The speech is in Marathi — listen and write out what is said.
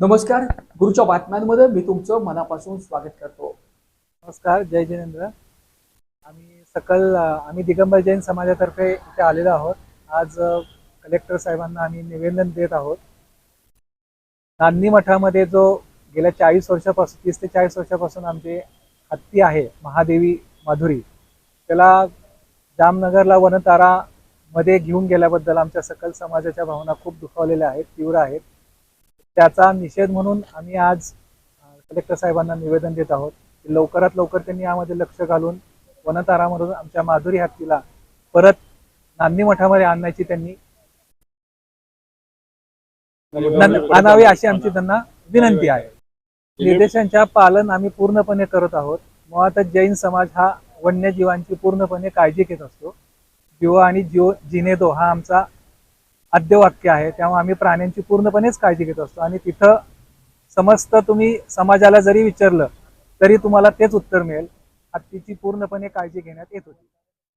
नमस्कार गुरुच्या बातम्यांमध्ये मी तुमचं मनापासून स्वागत करतो. नमस्कार जय जिनेंद्र. आम्ही सकल आम्ही दिगंबर जैन समाजातर्फे इथे आलेलो आहोत. आज कलेक्टर साहेबांना आम्ही निवेदन देत आहोत. नांदी मठामध्ये जो गेल्या चाळीस वर्षापासून तीस ते चाळीस वर्षापासून आमचे हत्ती आहे महादेवी माधुरी त्याला जामनगरला वनतारा मध्ये घेऊन गेल्याबद्दल आमच्या सकल समाजाच्या भावना खूप दुखावलेल्या आहेत तीव्र आहेत. त्याचा निषेध म्हणून आम्ही आज कलेक्टर साहेबांना निवेदन देत आहोत की लवकरात लवकर त्यांनी यामध्ये लक्ष घालून वनतारामधून आमच्या माधुरी हत्तीला परत नांदी मठामध्ये आणण्याची त्यांनी आणावी अशी आमची त्यांना विनंती आहे. निर्देशांच्या पालन आम्ही पूर्णपणे करत आहोत. मुळातच जैन समाज हा वन्यजीवांची पूर्णपणे काळजी घेत असतो. जीव आणि जीव जिने दो हा आमचा आद्यवाक्य आहे त्यामुळे आम्ही प्राण्यांची पूर्णपणेच काळजी घेत असतो. आणि तिथं समस्त तुम्ही समाजाला जरी विचारलं तरी तुम्हाला तेच उत्तर मिळेल. हत्तीची पूर्णपणे काळजी घेण्यात येत होती.